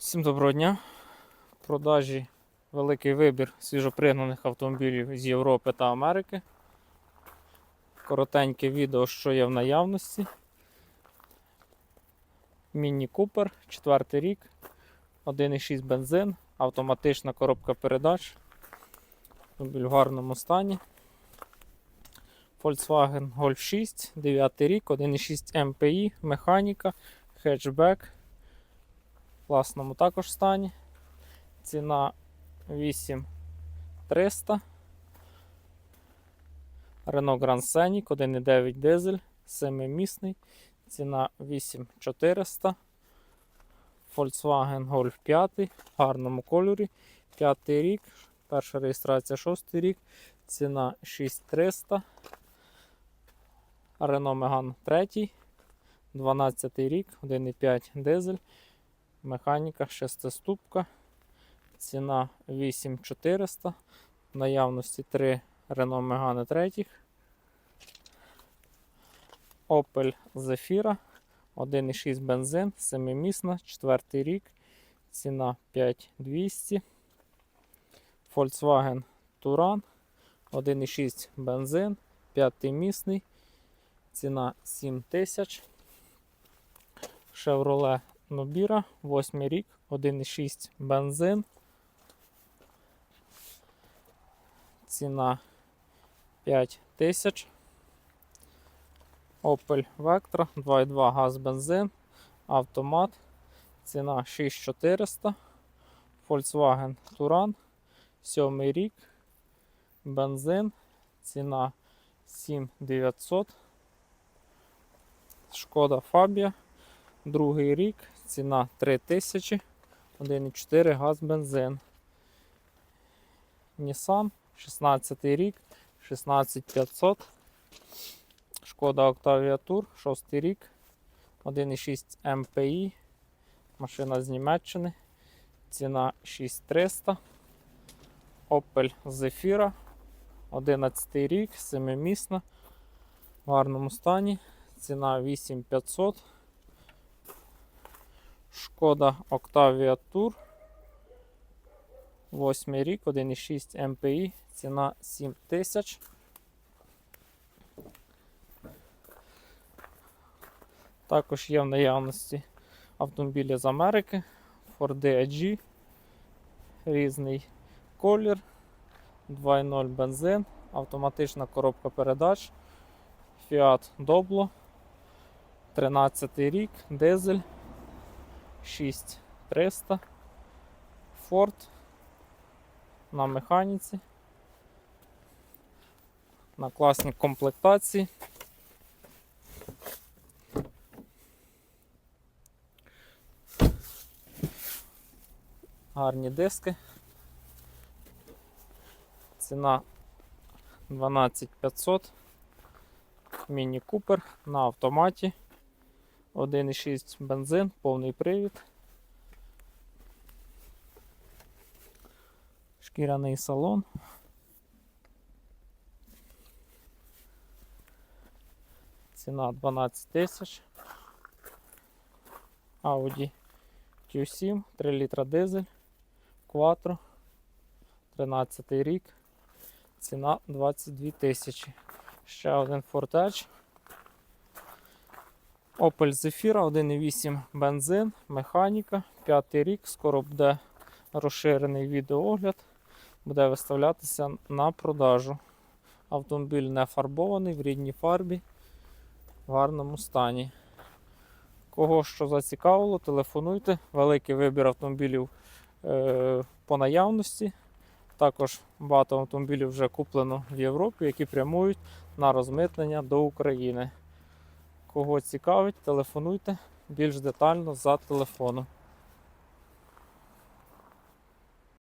Всім доброго дня. В продажі великий вибір свіжопригнаних автомобілів з Європи та Америки. Коротеньке відео, що є в наявності. Міні Купер, 4 рік, 1,6 бензин, автоматична коробка передач. Автомобіль в гарному стані. Volkswagen Golf 6, 9 рік, 1,6 MPI, механіка, хетчбек класному також стані. Ціна 8300. Renault Grand Scenic 1,9 дизель, 7-місний. Ціна 8400. Volkswagen Golf 5 в гарному кольорі. 5 рік. Перша реєстрація 6 рік. Ціна 6300. Renault Megane 3. 12 рік, 1,5 дизель. Механіка шестиступка. Ціна 8400. В наявності 3 Renault Megane 3. Opel Zafira. 1,6 бензин, 7-місна, 4 рік. Ціна 5200. Volkswagen Touran. 1,6 бензин, 5-місний. Ціна 7000. Chevrolet Nobira, 8 рік, 1,6 бензин. Ціна 5 тисяч. Opel Vectra, 2,2 газ бензин, автомат. Ціна 6400. Volkswagen Touran, 7 рік, бензин. Ціна 7900. Шкода Фабія. Другий рік, ціна 3000, 1,4 газ бензин. Nissan, 16 рік, 16500. Шкода Octavia Tour, 6 рік, 1,6 MPI. Машина з Німеччини. Ціна 6300. Opel Zafira, 11 рік, 7-місна. В гарному стані. Ціна 8500. Шкода Octavia Tour. 8 рік, 1,6 MPI, ціна 7000. Також є в наявності автомобілі з Америки, Ford AG, різний колір, 2.0 бензин, автоматична коробка передач, Fiat Doblo, 13 рік, дизель. 6300 Ford на механіці. На класній комплектації. Гарні диски. Ціна 12500. Міні Купер на автоматі. 1,6 бензин, повний привід. Шкіряний салон. Ціна 12 тисяч. Audi Q7, 3 літра дизель, Quattro, 13 рік. Ціна 22 тисячі. Ще один Ford Edge. Opel Zafira 1,8 бензин, механіка, 5 рік, скоро буде розширений відеоогляд, буде виставлятися на продажу. Автомобіль не фарбований в рідній фарбі, в гарному стані. Кого що зацікавило, телефонуйте. Великий вибір автомобілів е, по наявності. Також багато автомобілів вже куплено в Європі, які прямують на розмитнення до України. Кого цікавить, телефонуйте більш детально за телефоном.